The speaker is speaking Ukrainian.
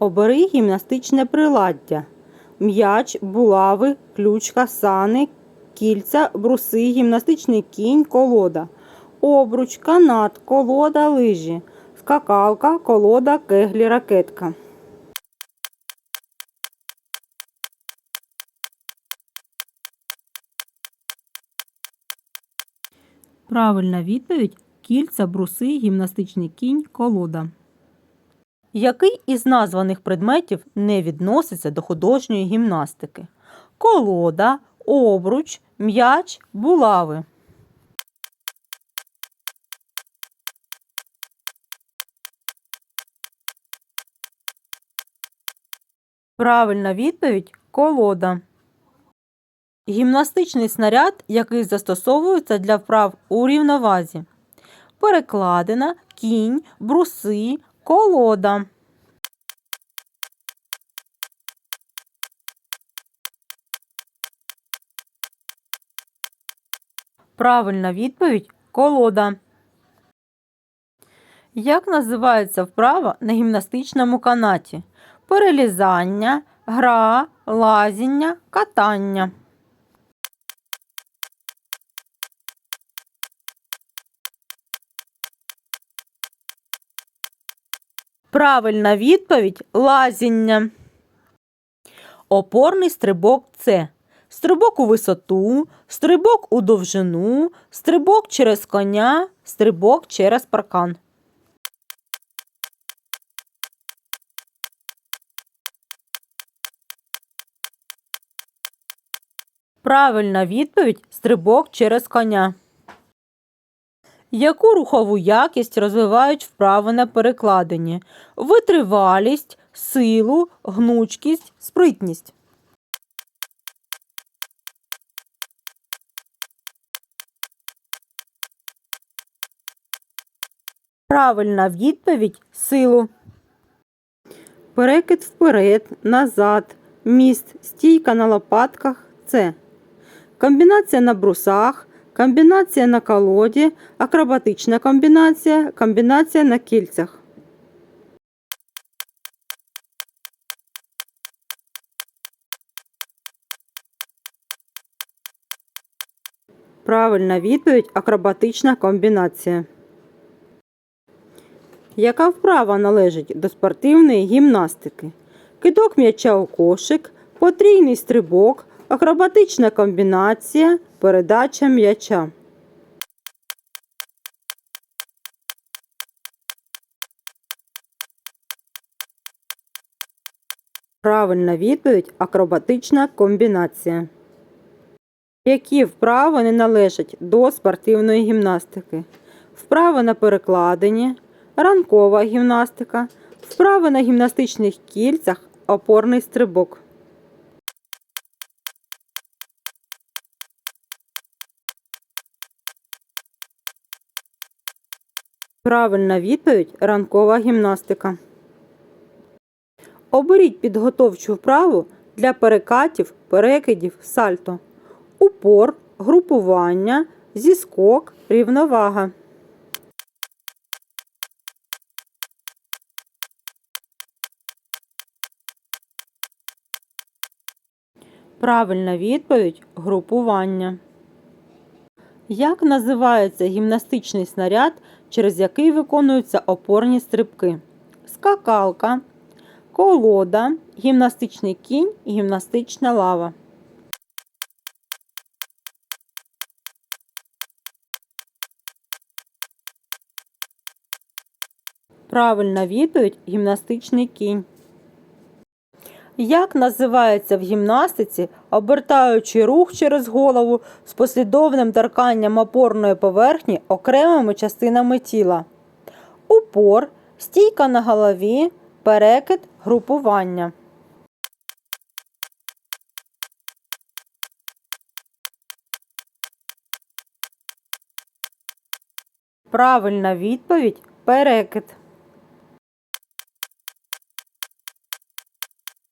Обери гімнастичне приладдя. М'яч, булави, ключка, сани, кільця, бруси, гімнастичний кінь, колода. Обруч, канат, колода, лижі. Скакалка, колода, кеглі, ракетка. Правильна відповідь кільця, бруси, гімнастичний кінь, колода. Який із названих предметів не відноситься до художньої гімнастики? Колода, обруч, м'яч, булави. Правильна відповідь колода. Гімнастичний снаряд, який застосовується для вправ у рівновазі. Перекладина, кінь, бруси, колода. Правильна відповідь колода. Як називається вправа на гімнастичному канаті? Перелізання, гра, лазіння, катання. Правильна відповідь лазіння. Опорний стрибок це стрибок у висоту, стрибок у довжину, стрибок через коня, стрибок через паркан. Правильна відповідь стрибок через коня. Яку рухову якість розвивають вправи на перекладині? Витривалість, силу, гнучкість, спритність. Правильна відповідь силу. Перекид вперед, назад, міст, стійка на лопатках це комбінація на брусах, комбінація на колоді, акробатична комбінація, комбінація на кільцях. Правильна відповідь акробатична комбінація. Яка вправа належить до спортивної гімнастики? Кидок м'яча у кошик, потрійний стрибок, акробатична комбінація, передача м'яча. Правильна відповідь акробатична комбінація. Які вправи не належать до спортивної гімнастики? Вправи на перекладині, ранкова гімнастика, вправи на гімнастичних кільцях, опорний стрибок. Правильна відповідь ранкова гімнастика. Оберіть підготовчу вправу для перекатів, перекидів, сальто. Упор, групування, зіскок, рівновага. Правильна відповідь групування. Як називається гімнастичний снаряд, через який виконуються опорні стрибки? Скакалка, колода, гімнастичний кінь, гімнастична лава. Правильна відповідь гімнастичний кінь. Як називається в гімнастиці обертаючий рух через голову з послідовним торканням опорної поверхні окремими частинами тіла? Упор, стійка на голові, перекид, групування. Правильна відповідь перекид.